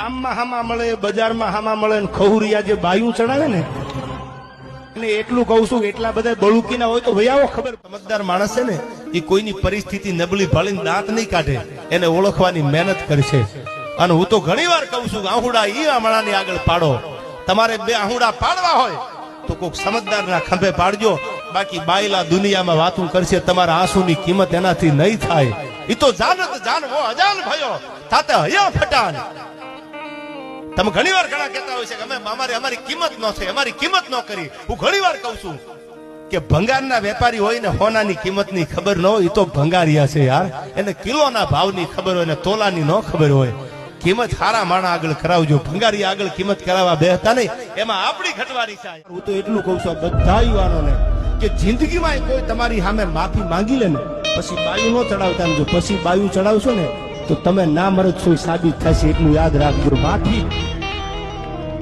ગામમાં હામા મળે, બજારમાં હામા મળે ને ખહુરિયા જે બાયું ચડાવે ને અને એટલું કહું છું એટલા બધા બળુકીના હોય તો વયાવો ખબર. સમજદાર માણસ છે ને એ કોઈની પરિસ્થિતિ નબળી ભાળીને દાંત નહીં કાઢે, એને ઓળખવાની મહેનત કરશે અને હું તો ઘણી વાર કહું છું આહુડા ઈ આમળાની આગળ પાડો. તમારે બે આહુડા પાડવા હોય તો કોઈક સમજદારના ખંભે પાડજો. બાકી બાયલા દુનિયામાં વાતું કરશે, તમારા આંસુની કિંમત એનાથી નહીં થાય. એ તો જાનત જાનવો, અજાન ભયો, થાતે હયા ફટાન. તમે ઘણી વાર ઘણા કહેતા હોય છે કે અમે અમારી અમારી કિંમત ન થઈ, અમારી કિંમત ન કરી. હું ઘણી વાર કહું છું કે ભંગારના વેપારી હોય ને હોનાની કિંમતની ખબર ન હોય તો ભંગારિયા છે યાર. એને કિલોના ભાવની ખબર હોય ને તોલાની ન ખબર હોય. કિંમત સારા માણા આગળ કરાવજો. ભંગારી આગળ કિંમત કરાવવા બેહતા નહીં. એમાં આપણી ઘટવાની છે. હું તો એટલું કહું છું બધા યુવાનોને કે જિંદગીમાં કોઈ તમારી સામે માફી માંગી લે ને, પછી બાયું ન ચડાવતા જો પછી બાયું ચડાવશો ને તો તમે ના મરદ છો સાબિત થશે એટલું યાદ રાખજો. માફી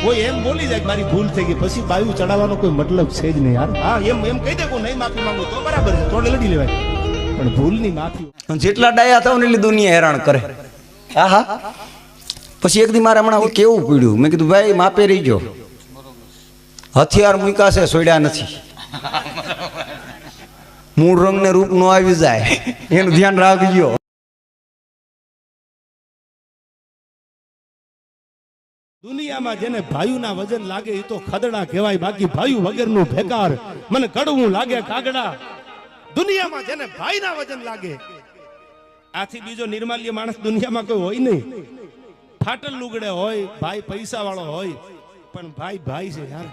કોઈ એમ બોલી જાય મારી ભૂલ થઈ ગઈ, પછી બાયુ ચડાવવાનો કોઈ મતલબ છે જ નહીં યાર. હા, એમ એમ કહી દે કે હું નહીં, માફી માંગો તો બરાબર છે તોડે લડી લેવાય. પણ ભૂલની માફી જેટલા ડાયા થાવ એટલી દુનિયા હેરાન કરે. હા હા પછી એક દી મારે હમણાં કેવું પીડ્યું? મેં કીધું, ભાઈ, માપે રહી ગયો. હથિયાર મૂક્યા સોડ્યા નથી. મૂળ રંગ ને રૂપ નો આવી જાય. એનું ધ્યાન રાખજો. દુનિયામાં જેને ભાયુના વજન લાગે એ તો ખદડા કહેવાય, બાકી ભાયુ વગરનું ભેકાર. મને કડવું લાગે કાગડા. દુનિયામાં જેને ભાઈના વજન લાગે, આથી બીજો નિર્માલ્ય માણસ દુનિયામાં કોઈ હોય નહીં. ફાટલ લુગડે હોય, ભાઈ પૈસા વાળો હોય, પણ ભાઈ ભાઈ છે યાર.